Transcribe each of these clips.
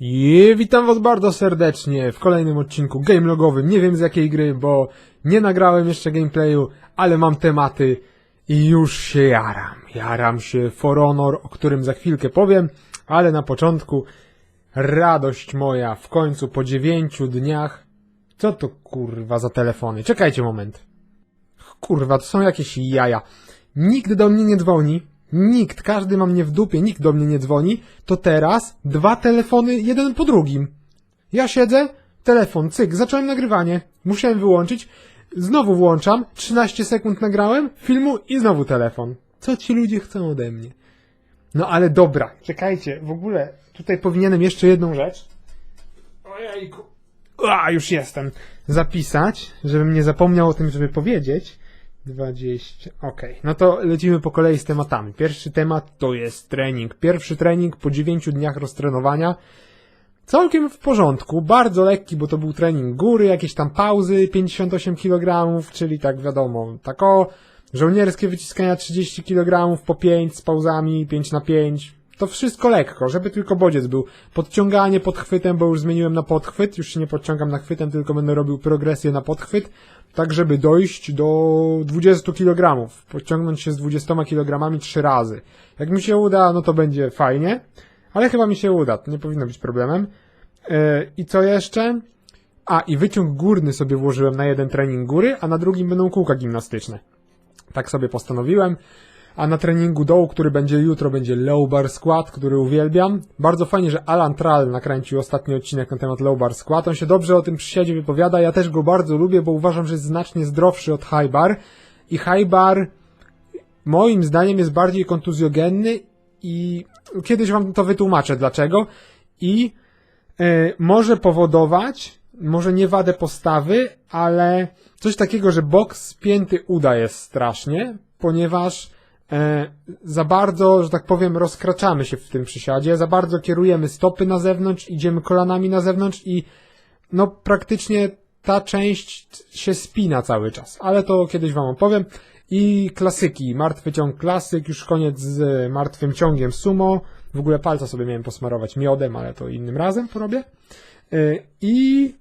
I witam was bardzo serdecznie w kolejnym odcinku gamelogowym. Nie wiem z jakiej gry, bo nie nagrałem jeszcze gameplayu, ale mam tematy i już się jaram. Jaram się For Honor, o którym za chwilkę powiem, ale na początku radość moja w końcu po dziewięciu dniach. Co to kurwa za telefony? Czekajcie moment. Kurwa, to są jakieś jaja. Nikt do mnie nie dzwoni. Nikt, każdy ma mnie w dupie, nikt do mnie nie dzwoni. To teraz dwa telefony, jeden po drugim. Ja siedzę, telefon, cyk, zacząłem nagrywanie. Musiałem wyłączyć. Znowu włączam, 13 sekund nagrałem filmu i znowu telefon. Co ci ludzie chcą ode mnie? No ale dobra, czekajcie, w ogóle tutaj powinienem jeszcze jedną rzecz. Ojejku. A, już jestem. Zapisać, żebym nie zapomniał o tym, żeby powiedzieć. 20. Okej, no to lecimy po kolei z tematami. Pierwszy temat to jest trening. Pierwszy trening po 9 dniach roztrenowania. Całkiem w porządku, bardzo lekki, bo to był trening góry, jakieś tam pauzy, 58 kg, czyli tak wiadomo, tak o, żołnierskie wyciskania 30 kg po 5 z pauzami, 5 na 5. To wszystko lekko, żeby tylko bodziec był. Podciąganie podchwytem, bo już zmieniłem na podchwyt, już się nie podciągam na chwytem, tylko będę robił progresję na podchwyt, tak żeby dojść do 20 kg. Podciągnąć się z 20 kg trzy razy. Jak mi się uda, no to będzie fajnie, ale chyba mi się uda, to nie powinno być problemem. Yy, I co jeszcze? A, i wyciąg górny sobie włożyłem na jeden trening góry, a na drugim będą kółka gimnastyczne. Tak sobie postanowiłem. A na treningu dołu, który będzie jutro, będzie low bar squat, który uwielbiam. Bardzo fajnie, że Alan Trall nakręcił ostatni odcinek na temat low bar squat. On się dobrze o tym przysiadzie wypowiada. Ja też go bardzo lubię, bo uważam, że jest znacznie zdrowszy od high bar. I high bar moim zdaniem jest bardziej kontuzjogenny i kiedyś wam to wytłumaczę dlaczego. I e, może powodować, może nie wadę postawy, ale coś takiego, że boks spięty uda jest strasznie, ponieważ e, za bardzo, że tak powiem, rozkraczamy się w tym przysiadzie, za bardzo kierujemy stopy na zewnątrz, idziemy kolanami na zewnątrz i no praktycznie ta część się spina cały czas, ale to kiedyś wam opowiem. I klasyki, martwy ciąg klasyk, już koniec z martwym ciągiem sumo. W ogóle palca sobie miałem posmarować miodem, ale to innym razem porobię. Yy, I,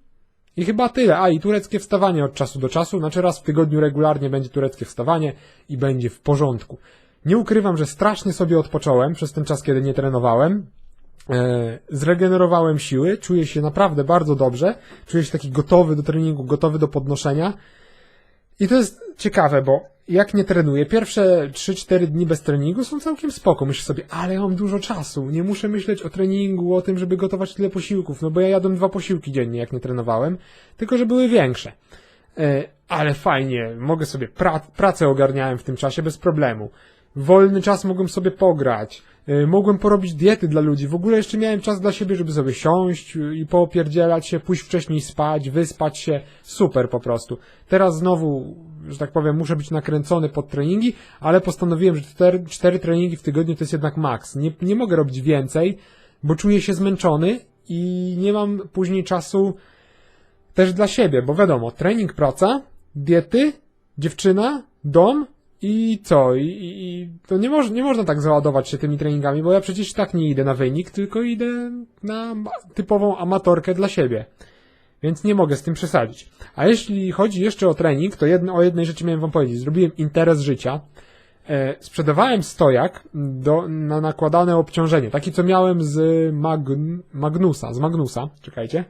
I chyba tyle. A i tureckie wstawanie od czasu do czasu, znaczy raz w tygodniu regularnie będzie tureckie wstawanie i będzie w porządku. Nie ukrywam, że strasznie sobie odpocząłem przez ten czas, kiedy nie trenowałem. E, zregenerowałem siły, czuję się naprawdę bardzo dobrze, czuję się taki gotowy do treningu, gotowy do podnoszenia. I to jest ciekawe, bo jak nie trenuję, pierwsze 3-4 dni bez treningu są całkiem spoko. Myślę sobie, ale ja mam dużo czasu, nie muszę myśleć o treningu, o tym, żeby gotować tyle posiłków, no bo ja jadłem dwa posiłki dziennie, jak nie trenowałem, tylko że były większe. E, ale fajnie, mogę sobie, pra pracę ogarniałem w tym czasie bez problemu. Wolny czas mogłem sobie pograć, e, mogłem porobić diety dla ludzi, w ogóle jeszcze miałem czas dla siebie, żeby sobie siąść i poopierdzielać się, pójść wcześniej spać, wyspać się, super po prostu. Teraz znowu, że tak powiem, muszę być nakręcony pod treningi, ale postanowiłem, że cztery, cztery treningi w tygodniu to jest jednak maks. Nie, nie mogę robić więcej, bo czuję się zmęczony i nie mam później czasu też dla siebie, bo wiadomo, trening, praca, diety, dziewczyna, dom i co? I, i, to nie, moż, nie można tak załadować się tymi treningami, bo ja przecież tak nie idę na wynik, tylko idę na typową amatorkę dla siebie. Więc nie mogę z tym przesadzić. A jeśli chodzi jeszcze o trening, to jedno, o jednej rzeczy miałem wam powiedzieć. Zrobiłem interes życia. E, sprzedawałem stojak do, na nakładane obciążenie. Taki, co miałem z Magn, Magnusa. Z Magnusa. Czekajcie.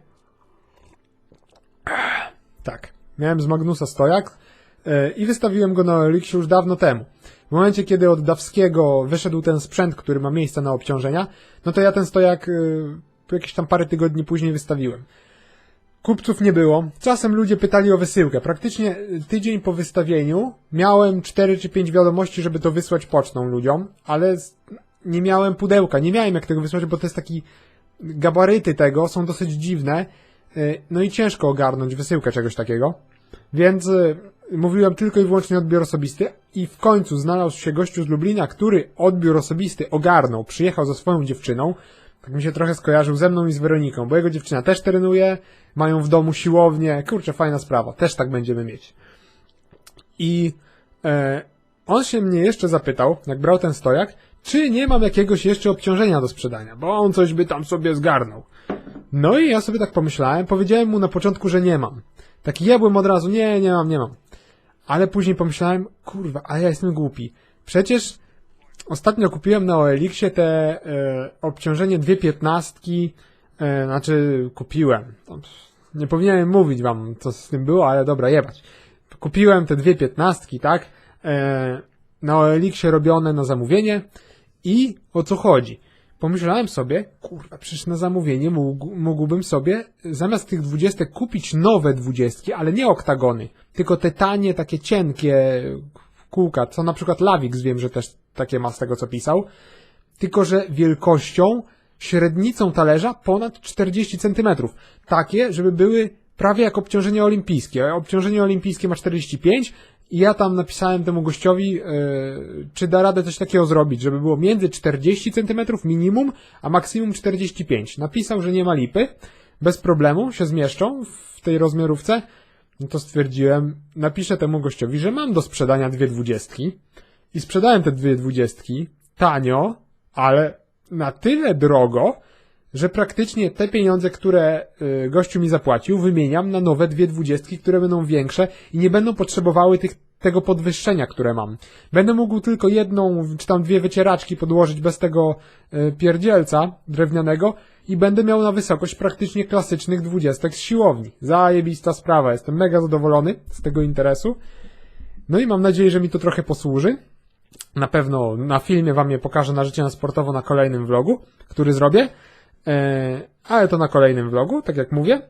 Tak. Miałem z Magnusa stojak e, i wystawiłem go na Elixie już dawno temu. W momencie, kiedy od Dawskiego wyszedł ten sprzęt, który ma miejsce na obciążenia, no to ja ten stojak e, jakieś tam parę tygodni później wystawiłem. Kupców nie było. Czasem ludzie pytali o wysyłkę. Praktycznie y, tydzień po wystawieniu miałem 4 czy 5 wiadomości, żeby to wysłać pocztą ludziom, ale nie miałem pudełka. Nie miałem jak tego wysłać, bo to jest taki gabaryty tego są dosyć dziwne. y, No i ciężko ogarnąć wysyłkę czegoś takiego. Więc y, mówiłem tylko i wyłącznie odbiór osobisty i w końcu znalazł się gościu z Lublina, który odbiór osobisty ogarnął, przyjechał ze swoją dziewczyną. Tak mi się trochę skojarzył ze mną i z Weroniką, bo jego dziewczyna też trenuje, mają w domu siłownię. Kurczę, fajna sprawa. Też tak będziemy mieć. I e, on się mnie jeszcze zapytał, jak brał ten stojak, czy nie mam jakiegoś jeszcze obciążenia do sprzedania, bo on coś by tam sobie zgarnął. No i ja sobie tak pomyślałem, powiedziałem mu na początku, że nie mam. Taki jebłem od razu, nie, nie mam, nie mam. Ale później pomyślałem, kurwa, a ja jestem głupi. Przecież ostatnio kupiłem na OLX-ie te e, obciążenie dwie piętnastki, e, znaczy kupiłem. Nie powinienem mówić wam, co z tym było, ale dobra, jebać. Kupiłem te dwie piętnastki, tak? E, na OLX-ie robione na zamówienie i o co chodzi? Pomyślałem sobie, kurwa, przecież na zamówienie mógł, mógłbym sobie zamiast tych dwudziestek kupić nowe dwudziestki, ale nie oktagony, tylko te tanie, takie cienkie kółka, co na przykład Lawix wiem, że też takie ma z tego co pisał, tylko że wielkością, średnicą talerza ponad 40 cm. Takie, żeby były prawie jak obciążenie olimpijskie. Obciążenie olimpijskie ma 45 i ja tam napisałem temu gościowi, yy, czy da radę coś takiego zrobić, żeby było między 40 cm minimum, a maksimum 45. Napisał, że nie ma lipy, bez problemu się zmieszczą w tej rozmiarówce. No to stwierdziłem, napiszę temu gościowi, że mam do sprzedania dwie dwudziestki i sprzedałem te dwie dwudziestki tanio, ale na tyle drogo, że praktycznie te pieniądze, które y, gościu mi zapłacił, wymieniam na nowe dwie dwudziestki, które będą większe i nie będą potrzebowały tych, tego podwyższenia, które mam. Będę mógł tylko jedną, czy tam dwie wycieraczki podłożyć bez tego y, pierdzielca drewnianego i będę miał na wysokość praktycznie klasycznych dwudziestek z siłowni. Zajebista sprawa, jestem mega zadowolony z tego interesu. No i mam nadzieję, że mi to trochę posłuży. Na pewno na filmie wam je pokażę na życie na sportowo na kolejnym vlogu, który zrobię. E, ale to na kolejnym vlogu, tak jak mówię.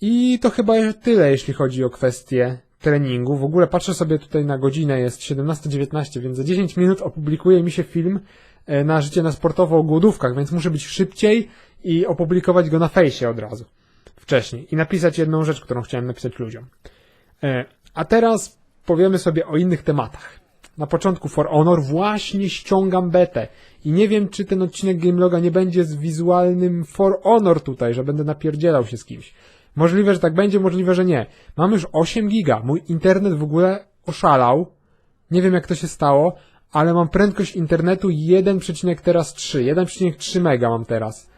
I to chyba tyle, jeśli chodzi o kwestię treningu. W ogóle patrzę sobie tutaj na godzinę, jest 17.19, więc za 10 minut opublikuje mi się film e, na życie na sportowo o głodówkach, więc muszę być szybciej i opublikować go na fejsie od razu. Wcześniej. I napisać jedną rzecz, którą chciałem napisać ludziom. E, A teraz powiemy sobie o innych tematach. Na początku For Honor właśnie ściągam betę. I nie wiem, czy ten odcinek Gameloga nie będzie z wizualnym For Honor tutaj, że będę napierdzielał się z kimś. Możliwe, że tak będzie, możliwe, że nie. Mam już 8 giga. Mój internet w ogóle oszalał. Nie wiem, jak to się stało, ale mam prędkość internetu 1, teraz 3. 1,3 mega mam teraz.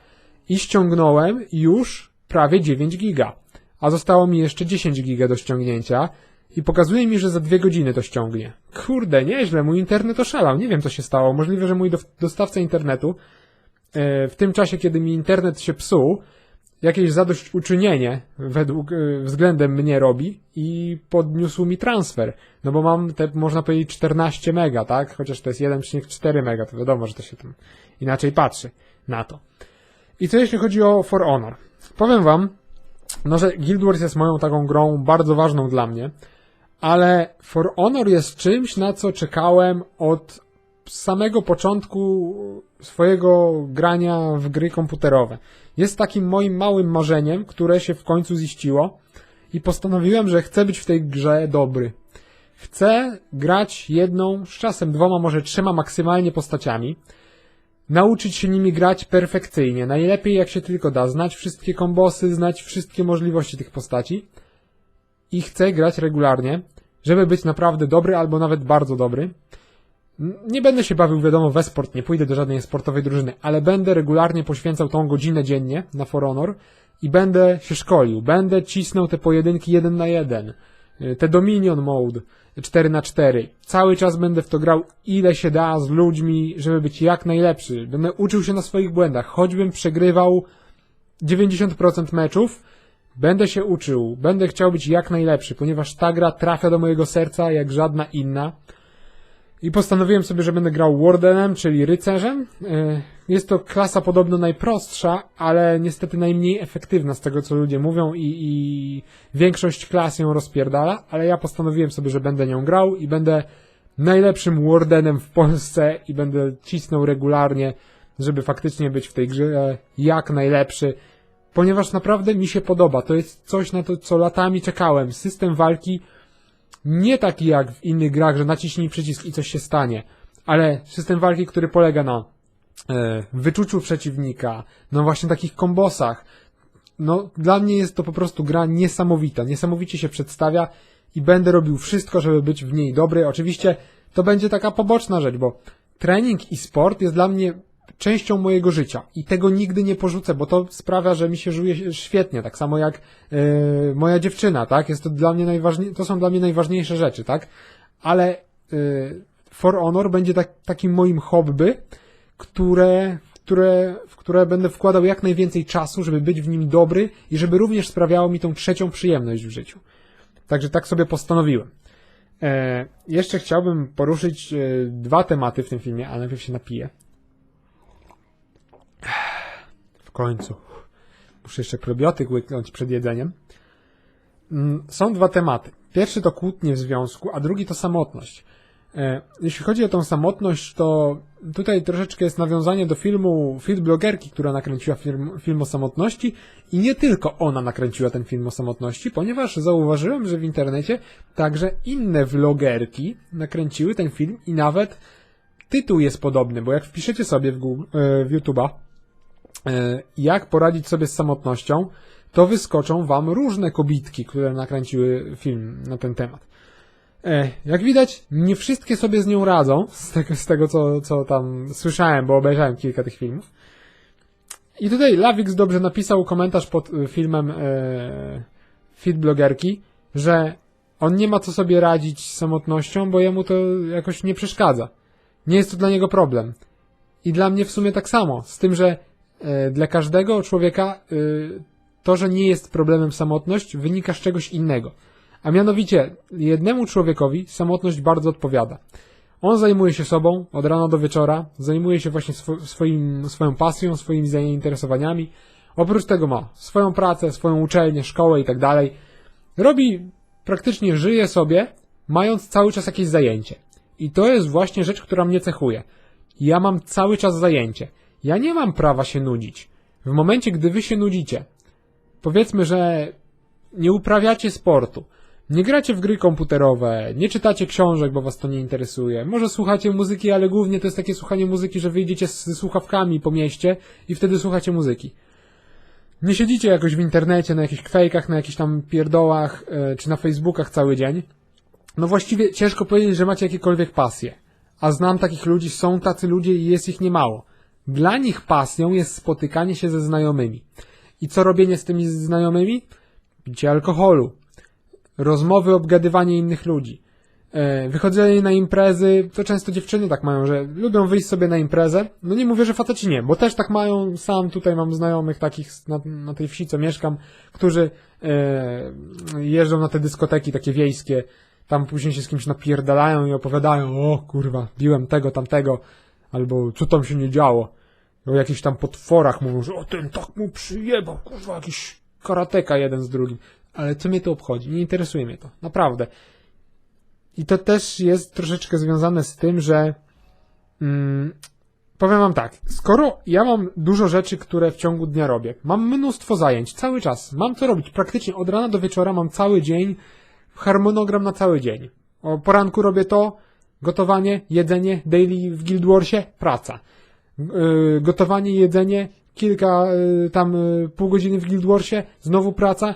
I ściągnąłem już prawie 9 giga. A zostało mi jeszcze 10 giga do ściągnięcia. I pokazuje mi, że za dwie godziny to ściągnie. Kurde, nieźle, mój internet oszalał. Nie wiem, co się stało. Możliwe, że mój do- dostawca internetu e, w tym czasie, kiedy mi internet się psuł, jakieś zadośćuczynienie według, e, względem mnie robi i podniósł mi transfer. No bo mam te, można powiedzieć, 14 mega, tak? Chociaż to jest 1,4 mega, to wiadomo, że to się tam inaczej patrzy na to. I co jeśli chodzi o For Honor? Powiem wam, no, że Guild Wars jest moją taką grą bardzo ważną dla mnie, ale For Honor jest czymś, na co czekałem od samego początku swojego grania w gry komputerowe. Jest takim moim małym marzeniem, które się w końcu ziściło i postanowiłem, że chcę być w tej grze dobry. Chcę grać jedną, z czasem dwoma, może trzema maksymalnie postaciami, nauczyć się nimi grać perfekcyjnie, najlepiej jak się tylko da, znać wszystkie kombosy, znać wszystkie możliwości tych postaci i chcę grać regularnie, żeby być naprawdę dobry albo nawet bardzo dobry. Nie będę się bawił, wiadomo, we sport, nie pójdę do żadnej sportowej drużyny, ale będę regularnie poświęcał tą godzinę dziennie na For Honor i będę się szkolił, będę cisnął te pojedynki jeden na jeden, y, te Dominion Mode 4 na 4 Cały czas będę w to grał ile się da z ludźmi, żeby być jak najlepszy. Będę uczył się na swoich błędach, choćbym przegrywał 90% meczów, będę się uczył, będę chciał być jak najlepszy, ponieważ ta gra trafia do mojego serca jak żadna inna. I postanowiłem sobie, że będę grał Wardenem, czyli rycerzem. E, Jest to klasa podobno najprostsza, ale niestety najmniej efektywna z tego, co ludzie mówią i, i większość klas ją rozpierdala, ale ja postanowiłem sobie, że będę nią grał i będę najlepszym Wardenem w Polsce i będę cisnął regularnie, żeby faktycznie być w tej grze jak najlepszy, ponieważ naprawdę mi się podoba. To jest coś na to, co latami czekałem. System walki nie taki jak w innych grach, że naciśnij przycisk i coś się stanie, ale system walki, który polega na e, wyczuciu przeciwnika, no właśnie takich kombosach. No, dla mnie jest to po prostu gra niesamowita, niesamowicie się przedstawia i będę robił wszystko, żeby być w niej dobry. Oczywiście to będzie taka poboczna rzecz, bo trening i sport jest dla mnie częścią mojego życia i tego nigdy nie porzucę, bo to sprawia, że mi się żyje świetnie, tak samo jak e, moja dziewczyna, tak? Jest to dla mnie najważniejsze, to są dla mnie najważniejsze rzeczy, tak? Ale e, For Honor będzie tak, takim moim hobby, które, które, w które będę wkładał jak najwięcej czasu, żeby być w nim dobry i żeby również sprawiało mi tą trzecią przyjemność w życiu. Także tak sobie postanowiłem. E, jeszcze chciałbym poruszyć e, dwa tematy w tym filmie, ale najpierw się napiję. W końcu. Muszę jeszcze probiotyk łyknąć przed jedzeniem. Mm, Są dwa tematy. Pierwszy to kłótnie w związku, a drugi to samotność. E, Jeśli chodzi o tą samotność, to tutaj troszeczkę jest nawiązanie do filmu Fit Blogerki, która nakręciła film, film o samotności i nie tylko ona nakręciła ten film o samotności, ponieważ zauważyłem, że w internecie także inne vlogerki nakręciły ten film i nawet tytuł jest podobny, bo jak wpiszecie sobie w, e, w YouTube'a jak poradzić sobie z samotnością, to wyskoczą wam różne kobitki, które nakręciły film na ten temat. E, Jak widać, nie wszystkie sobie z nią radzą, z tego, z tego co, co tam słyszałem, bo obejrzałem kilka tych filmów. I tutaj Lawix dobrze napisał komentarz pod y, filmem e, Fit Blogerki, że on nie ma co sobie radzić z samotnością, bo jemu to jakoś nie przeszkadza. Nie jest to dla niego problem. I dla mnie w sumie tak samo, z tym, że e, dla każdego człowieka y, to, że nie jest problemem samotność, wynika z czegoś innego. A mianowicie, jednemu człowiekowi samotność bardzo odpowiada. On zajmuje się sobą od rana do wieczora, zajmuje się właśnie swo- swoim, swoją pasją, swoimi zainteresowaniami. Oprócz tego ma swoją pracę, swoją uczelnię, szkołę i tak dalej. Robi, praktycznie żyje sobie, mając cały czas jakieś zajęcie. I to jest właśnie rzecz, która mnie cechuje. Ja mam cały czas zajęcie. Ja nie mam prawa się nudzić. W momencie, gdy wy się nudzicie, powiedzmy, że nie uprawiacie sportu, nie gracie w gry komputerowe, nie czytacie książek, bo was to nie interesuje. Może słuchacie muzyki, ale głównie to jest takie słuchanie muzyki, że wyjdziecie z słuchawkami po mieście i wtedy słuchacie muzyki. Nie siedzicie jakoś w internecie, na jakichś kwejkach, na jakichś tam pierdołach, e, czy na Facebookach cały dzień. No właściwie ciężko powiedzieć, że macie jakiekolwiek pasje. A znam takich ludzi, są tacy ludzie i jest ich niemało. Dla nich pasją jest spotykanie się ze znajomymi. I co robienie z tymi znajomymi? Picie alkoholu, rozmowy, obgadywanie innych ludzi. E, Wychodzenie na imprezy, to często dziewczyny tak mają, że lubią wyjść sobie na imprezę. No nie mówię, że faceci nie, bo też tak mają, sam tutaj mam znajomych takich na, na tej wsi, co mieszkam, którzy e, jeżdżą na te dyskoteki takie wiejskie, tam później się z kimś napierdalają i opowiadają, o kurwa, biłem tego, tamtego, albo co tam się nie działo. O jakichś tam potworach mówią, że o ten tak mu przyjebał, kurwa, jakiś karateka jeden z drugim. Ale co mnie to obchodzi? Nie interesuje mnie to. Naprawdę. I to też jest troszeczkę związane z tym, że mm, powiem wam tak, skoro ja mam dużo rzeczy, które w ciągu dnia robię, mam mnóstwo zajęć, cały czas, mam co robić, praktycznie od rana do wieczora mam cały dzień, harmonogram na cały dzień. O poranku robię to, gotowanie, jedzenie, daily w Guild Warsie, praca. Yy, gotowanie, jedzenie, kilka yy, tam yy, pół godziny w Guild Warsie, znowu praca,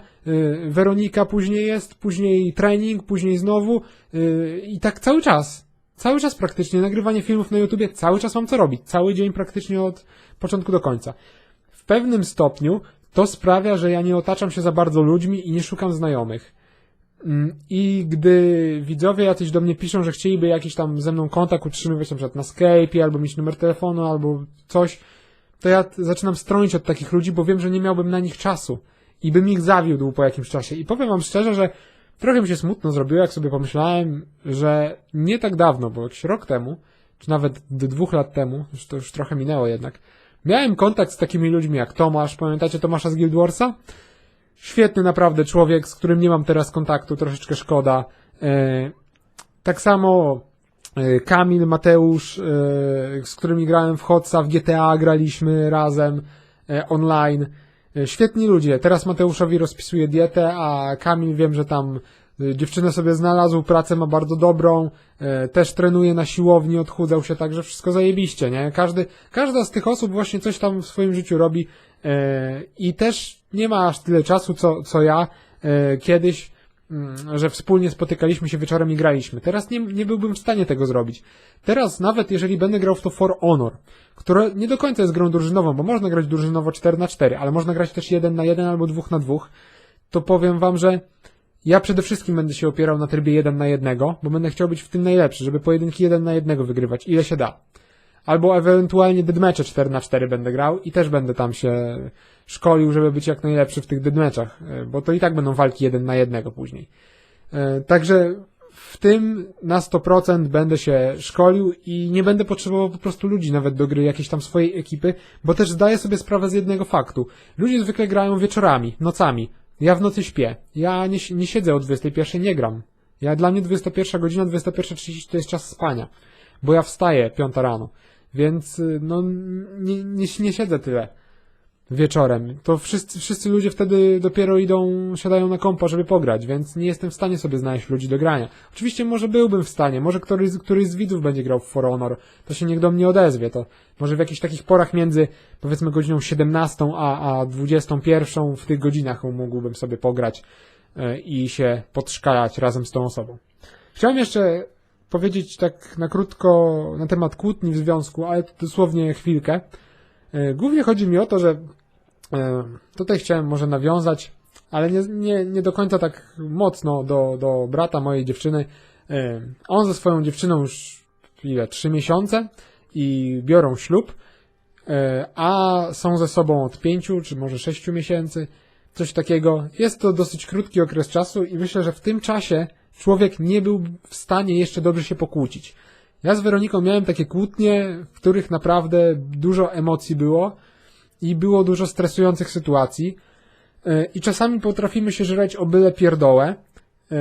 Weronika później jest, później trening, później znowu i tak cały czas. Cały czas praktycznie, nagrywanie filmów na YouTubie, cały czas mam co robić, cały dzień praktycznie od początku do końca. W pewnym stopniu to sprawia, że ja nie otaczam się za bardzo ludźmi i nie szukam znajomych. Mm, I gdy widzowie jacyś do mnie piszą, że chcieliby jakiś tam ze mną kontakt utrzymywać na przykład na Skype, albo mieć numer telefonu, albo coś, to ja zaczynam stronić od takich ludzi, bo wiem, że nie miałbym na nich czasu i bym ich zawiódł po jakimś czasie. I powiem wam szczerze, że trochę mi się smutno zrobiło, jak sobie pomyślałem, że nie tak dawno, bo jakiś rok temu, czy nawet dwóch lat temu, już to już trochę minęło jednak, miałem kontakt z takimi ludźmi jak Tomasz, pamiętacie Tomasza z Guild Warsa? Świetny naprawdę człowiek, z którym nie mam teraz kontaktu, troszeczkę szkoda. E, tak samo e, Kamil, Mateusz, e, z którymi grałem w Hotsa, w GTA graliśmy razem online. Świetni ludzie. Teraz Mateuszowi rozpisuję dietę, a Kamil wiem, że tam dziewczynę sobie znalazł, pracę ma bardzo dobrą, e, też trenuje na siłowni, odchudzał się, także wszystko zajebiście, nie? Każdy, każda z tych osób właśnie coś tam w swoim życiu robi e, i też nie ma aż tyle czasu, co, co ja kiedyś mm, że wspólnie spotykaliśmy się wieczorem i graliśmy. Teraz nie, nie byłbym w stanie tego zrobić. Teraz nawet jeżeli będę grał w to For Honor, które nie do końca jest grą drużynową, bo można grać drużynowo 4 na 4 ale można grać też 1 na 1 albo 2 na 2 to powiem wam, że ja przede wszystkim będę się opierał na trybie 1 na 1, bo będę chciał być w tym najlepszy, żeby pojedynki 1 na 1 wygrywać, ile się da. Albo ewentualnie deadmecze 4 na 4 będę grał i też będę tam się szkolił, żeby być jak najlepszy w tych deadmeczach, e, bo to i tak będą walki 1 na 1 później. E, Także w tym na 100% będę się szkolił i nie będę potrzebował po prostu ludzi nawet do gry, jakiejś tam swojej ekipy, bo też zdaję sobie sprawę z jednego faktu. Ludzie zwykle grają wieczorami, nocami. Ja w nocy śpię. Ja nie, nie siedzę o 21, nie gram. Ja dla mnie 21 godzina, 21.30 to jest czas spania, bo ja wstaję 5 rano. Więc y, no nie, nie, nie siedzę tyle wieczorem. To wszyscy, wszyscy ludzie wtedy dopiero idą, siadają na kompa, żeby pograć, więc nie jestem w stanie sobie znaleźć ludzi do grania. Oczywiście może byłbym w stanie, może któryś, któryś z widzów będzie grał w For Honor, to się niech do mnie odezwie, to może w jakichś takich porach między powiedzmy godziną 17 a, a 21 w tych godzinach mógłbym sobie pograć e, i się podszkalać razem z tą osobą. Chciałem jeszcze powiedzieć tak na krótko na temat kłótni w związku, ale dosłownie chwilkę. E, Głównie chodzi mi o to, że tutaj chciałem może nawiązać, ale nie, nie, nie do końca tak mocno do, do brata mojej dziewczyny. E, On ze swoją dziewczyną już ile, trzy miesiące i biorą ślub, e, a są ze sobą od pięciu czy może sześciu miesięcy, coś takiego. Jest to dosyć krótki okres czasu i myślę, że w tym czasie człowiek nie był w stanie jeszcze dobrze się pokłócić. Ja z Weroniką miałem takie kłótnie, w których naprawdę dużo emocji było i było dużo stresujących sytuacji. E, I czasami potrafimy się żreć o byle pierdołę. E,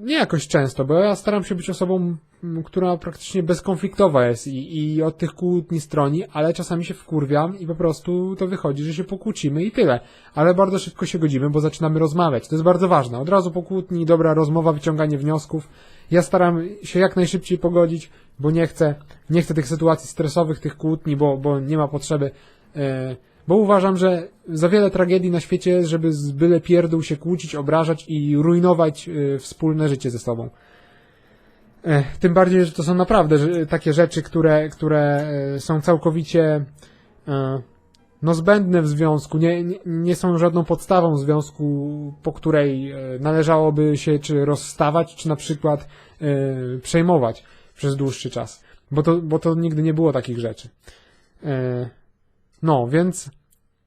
Nie jakoś często, bo ja staram się być osobą, która praktycznie bezkonfliktowa jest i, i od tych kłótni stroni, ale czasami się wkurwiam i po prostu to wychodzi, że się pokłócimy i tyle. Ale bardzo szybko się godzimy, bo zaczynamy rozmawiać. To jest bardzo ważne. Od razu po kłótni dobra rozmowa, wyciąganie wniosków. Ja staram się jak najszybciej pogodzić, bo nie chcę, nie chcę tych sytuacji stresowych, tych kłótni, bo, bo nie ma potrzeby. E, bo uważam, że za wiele tragedii na świecie jest, żeby z byle pierdół się kłócić, obrażać i rujnować e, wspólne życie ze sobą. E, Tym bardziej, że to są naprawdę takie rzeczy, które, które są całkowicie no zbędne w związku, nie, nie, są żadną podstawą związku, po której należałoby się czy rozstawać, czy na przykład przejmować przez dłuższy czas. Bo to, bo to nigdy nie było takich rzeczy. No, więc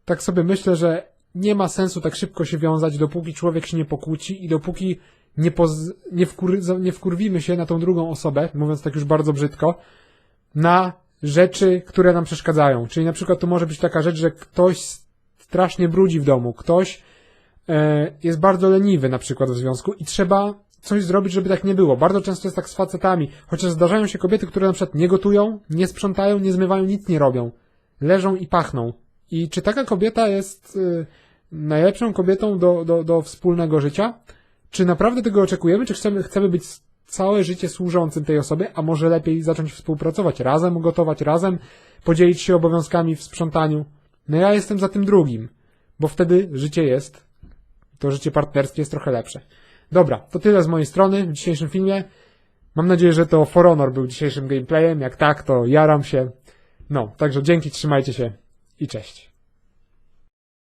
tak sobie myślę, że nie ma sensu tak szybko się wiązać, dopóki człowiek się nie pokłóci i dopóki nie, poz, nie, wkur, nie wkurwimy się na tą drugą osobę, mówiąc tak już bardzo brzydko, na rzeczy, które nam przeszkadzają. Czyli na przykład to może być taka rzecz, że ktoś strasznie brudzi w domu, ktoś e, jest bardzo leniwy na przykład w związku i trzeba coś zrobić, żeby tak nie było. Bardzo często jest tak z facetami, chociaż zdarzają się kobiety, które na przykład nie gotują, nie sprzątają, nie zmywają, nic nie robią. Leżą i pachną. I czy taka kobieta jest y, najlepszą kobietą do, do, do wspólnego życia? Czy naprawdę tego oczekujemy? Czy chcemy, chcemy być całe życie służącym tej osobie, a może lepiej zacząć współpracować, razem gotować, razem podzielić się obowiązkami w sprzątaniu? No ja jestem za tym drugim, bo wtedy życie jest, to życie partnerskie jest trochę lepsze. Dobra, to tyle z mojej strony w dzisiejszym filmie. Mam nadzieję, że to For Honor był dzisiejszym gameplayem. Jak tak, to jaram się. No, także dzięki, trzymajcie się i cześć.